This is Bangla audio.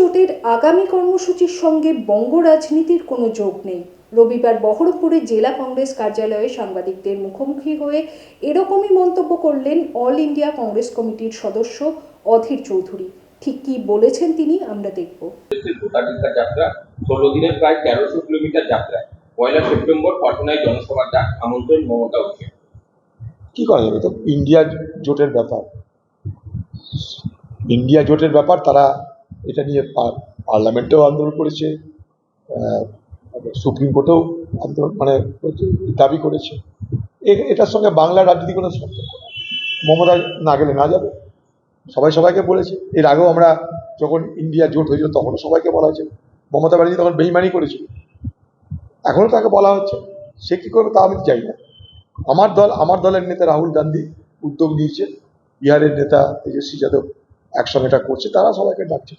জোটের আগামী কর্মসূচির সঙ্গে বঙ্গ রাজনীতির কোনো যোগ নেই। রবিবার বহরমপুরে জেলা কংগ্রেস কার্যালয়ে সাংবাদিকদের মুখোমুখি হয়ে এরকমই মন্তব্য করলেন অল ইন্ডিয়া কংগ্রেস কমিটির সদস্য অধীর চৌধুরী। ঠিক কি বলেছেন তিনি আমরা দেখব। যাত্রা ষোলো দিনের প্রায় তেরোশো কিলোমিটার যাত্রায় পয়লা সেপ্টেম্বর পাটনায় জনসভার ডাক আমন্ত্রণ মমতা অভিষেক কি করা যাবে? তো ইন্ডিয়া জোটের ব্যাপার। ইন্ডিয়া জোটের ব্যাপার তারা এটা নিয়ে পার্লামেন্টেও আন্দোলন করেছে সুপ্রিম কোর্টেও আন্দোলন মানে দাবি করেছে। এটার সঙ্গে বাংলার রাজনীতি কোনো সম্পর্ক মমতা না গেলে না যাবে। সবাই সবাইকে বলেছে। এর আগেও আমরা যখন ইন্ডিয়া জোট হয়েছিল তখনও সবাইকে বলা হয়েছে। মমতা ব্যানার্জি তখন বেইমানি করেছিল। এখনও তাকে বলা হচ্ছে। সে কী করবে তা আমি চাই না। আমার দল আমার দলের নেতা রাহুল গান্ধী উদ্যোগ নিয়েছে। বিহারের নেতা তেজস্বী যাদব। একসঙ্গে এটা করছে তারা সবাইকে ডাকছে।